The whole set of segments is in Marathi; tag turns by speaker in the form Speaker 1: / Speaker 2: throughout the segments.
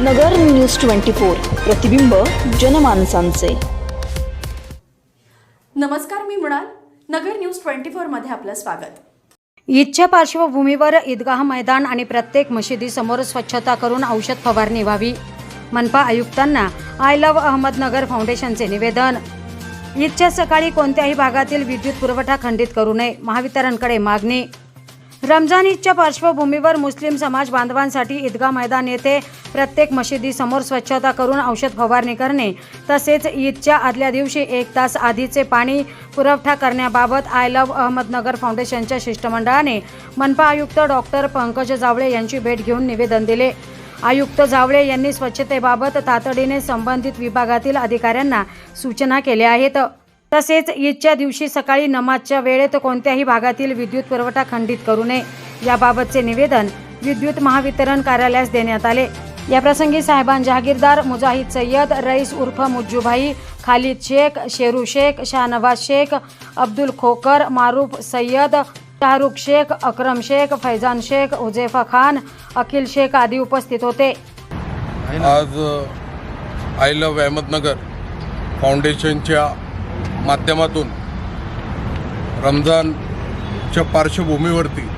Speaker 1: नगर न्यूज ट्वेंटी फोर प्रतिबिंब जनमानसांचे.
Speaker 2: नमस्कार मी मृणाल. नगर न्यूज ट्वेंटी फोरमध्ये आपलं स्वागत.
Speaker 3: ईदच्या पार्श्वभूमीवर ईदगाह मैदान आणि प्रत्येक मशिदीसमोर स्वच्छता करून औषध फवारणी व्हावी मनपा आयुक्तांना आय लव्ह अहमदनगर फाउंडेशनचे निवेदन. ईदच्या सकाळी कोणत्याही भागातील विद्युत पुरवठा खंडित करू नये महावितरणकडे मागणी. रमजान ईदच्या पार्श्वभूमीवर मुस्लिम समाज बांधवांसाठी ईदगाह मैदान येथे प्रत्येक मशिदीसमोर स्वच्छता करून औषध फवारणी करणे तसेच ईदच्या आदल्या दिवशी एक तास आधीचे पाणी पुरवठा करण्याबाबत आय लव्ह अहमदनगर फाउंडेशनच्या शिष्टमंडळाने मनपा आयुक्त डॉक्टर पंकज जावळे यांची भेट घेऊन निवेदन दिले. आयुक्त जावळे यांनी स्वच्छतेबाबत तातडीने संबंधित विभागातील अधिकाऱ्यांना सूचना केल्या आहेत. तसेच ईदच्या दिवशी सकाळी नमाजच्या वेळेत कोणत्याही भागातील विद्युत पुरवठा खंडित करू नये. याबाबतचे निवेदन विद्युत महावितरण कार्यालयास देण्यात आले. याप्रसंगी साहेबान जहागीरदार मुजाहिद सय्यद रईस उर्फ मुज्जूभाई खालिद शेख शेरू शेख शाहनवाज शेख अब्दुल खोकर मारूफ सय्यद शाहरुख शेख अक्रम शेख फैजान शेख हुजेफा खान अखिल शेख आदी उपस्थित होते.
Speaker 4: आज आय लव्ह अहमदनगर फाउंडेशनच्या माध्यमातून रमजानच्या पार्श्वभूमीवरती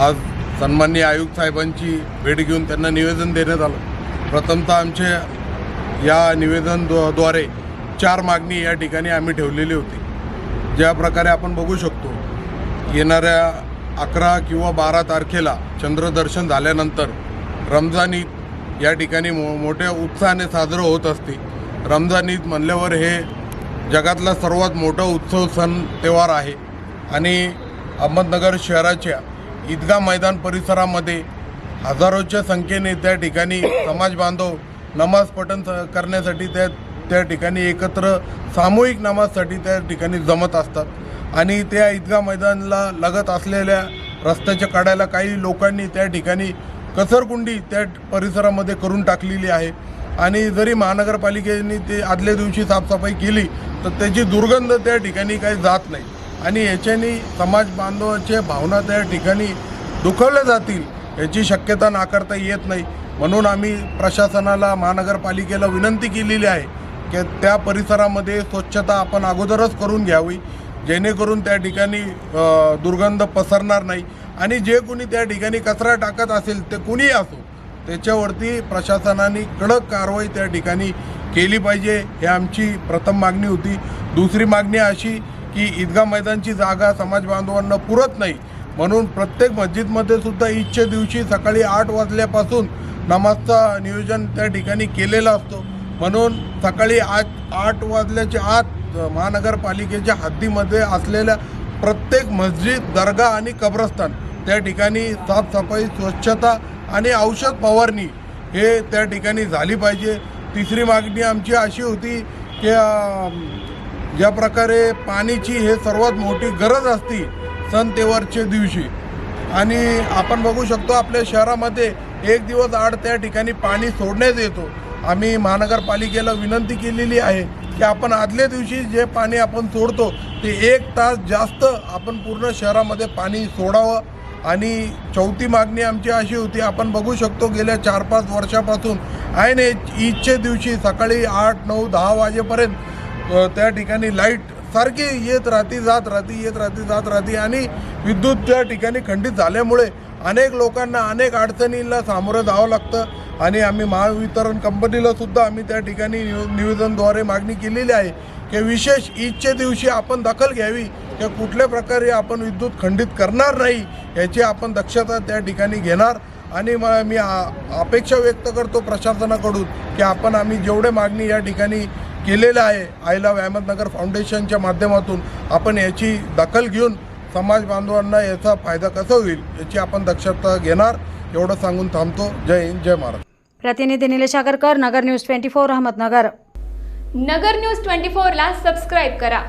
Speaker 4: आज सन्माननीय आयुक्त साहेबांची भेट घेऊन त्यांना निवेदन देण्यात आलं. प्रथमतः आमच्या या निवेदनद्वारे चार मागणी या ठिकाणी आम्ही ठेवलेली होती. ज्या प्रकारे आपण बघू शकतो येणाऱ्या अकरा किंवा बारा तारखेला चंद्रदर्शन झाल्यानंतर रमजान ईद या ठिकाणी मो मोठ्या उत्साहाने साजरं होत असते. रमजान ईद म्हणल्यावर हे जगातला सर्वात मोठा उत्सव सण त्योहार आहे. आणि अहमदनगर शहराच्या ईदगा मैदान परिसरामध्ये हजारोच्या संख्येने त्या ठिकाणी समाज बांधव नमाज पठण स- करण्यासाठी त्या त्या ठिकाणी एकत्र सामूहिक नमाजसाठी त्या ठिकाणी जमत असतात. आणि त्या ईदगा मैदानला लगत असलेल्या रस्त्याच्या कड्याला काही लोकांनी त्या ठिकाणी कसरकुंडी त्या परिसरामध्ये करून टाकलेली आहे. आणि जरी महानगरपालिकेने ते आदल्या दिवशी साफसफाई केली तर त्याची दुर्गंध त्या ठिकाणी काही जात नाही. आणि याच्याने समाज बांधवाच्या भावना त्या ठिकाणी दुखवल्या जातील याची शक्यता नाकारता येत नाही. म्हणून आम्ही प्रशासनाला महानगरपालिकेला विनंती केलेली आहे की त्या परिसरामध्ये स्वच्छता आपण अगोदरच करून घ्यावी. जेणेकरून त्या ठिकाणी दुर्गंध पसरणार नाही. आणि जे कोणी त्या ठिकाणी कचरा टाकत असेल ते कुणीही असो त्याच्यावरती प्रशासनाने कडक कारवाई त्या ठिकाणी केली पाहिजे. हे आमची प्रथम मागणी होती. दुसरी मागणी अशी की ईदगा मैदानची जागा समाज बांधवांना पुरत नाही. म्हणून प्रत्येक मस्जिदमध्ये सुद्धा ईदच्या दिवशी सकाळी आठ वाजल्यापासून नमाजचा नियोजन त्या ठिकाणी केलेला असतो. म्हणून सकाळी आठ आठ वाजल्याच्या आत महानगरपालिकेच्या हद्दीमध्ये असलेल्या प्रत्येक मस्जिद दर्गा आणि कब्रस्तान त्या ठिकाणी साफसफाई स्वच्छता आणि औषध फवारणी हे त्या ठिकाणी झाली पाहिजे. तिसरी मागणी आमची अशी होती की ज्या प्रकारे पाण्याची हे सर्वात मोठी गरज असती सण तेवारच्या दिवशी. आणि आपण बघू शकतो आपल्या शहरामध्ये एक दिवस आड त्या ठिकाणी पाणी सोडण्यात येतो. आम्ही महानगरपालिकेला विनंती केलेली आहे की आपण आदल्या दिवशी जे पाणी आपण सोडतो ते एक तास जास्त आपण पूर्ण शहरामध्ये पाणी सोडावं. आणि चौथी मागणी आमची अशी होती आपण बघू शकतो गेल्या चार पाच वर्षापासून. आहे ना ईदच्या दिवशी सकाळी आठ नऊ दहा वाजेपर्यंत त्या ठिकाणी लाइट सारखी येत राहती जात राहती येत राहती जात राहती आणि विद्युत त्या ठिकाणी खंडित झाल्यामुळे अनेक लोकांना अनेक अडचणींना सामोरं जावं लागतं आणि आम्ही महावितरण कंपनीला सुद्धा आम्ही त्या ठिकाणी निवेदनद्वारे मागणी केलेली आहे की विशेष ईदच्या दिवशी आपण दखल घ्यावी की कुठल्या प्रकारे आपण विद्युत खंडित करणार नाही याची आपण दक्षता त्या ठिकाणी घेणार आणि मग मी आ- अपेक्षा व्यक्त करतो प्रशासनाकडून की आपण आम्ही जेवढे मागणी या ठिकाणी केलेलं आहे. आय लव्ह अहमदनगर फाउंडेशनच्या माध्यमातून आपण याची दखल घेऊन समाज बांधवांना याचा फायदा कसा होईल याची आपण दक्षता घेणार एवढं सांगून थांबतो. जय हिंद जय महाराष्ट्र
Speaker 3: प्रतिनिधी Nilesh Agarkar Nagar news twenty four Ahmednagar.
Speaker 2: Nagar news twenty फोरला सबस्क्राईब करा.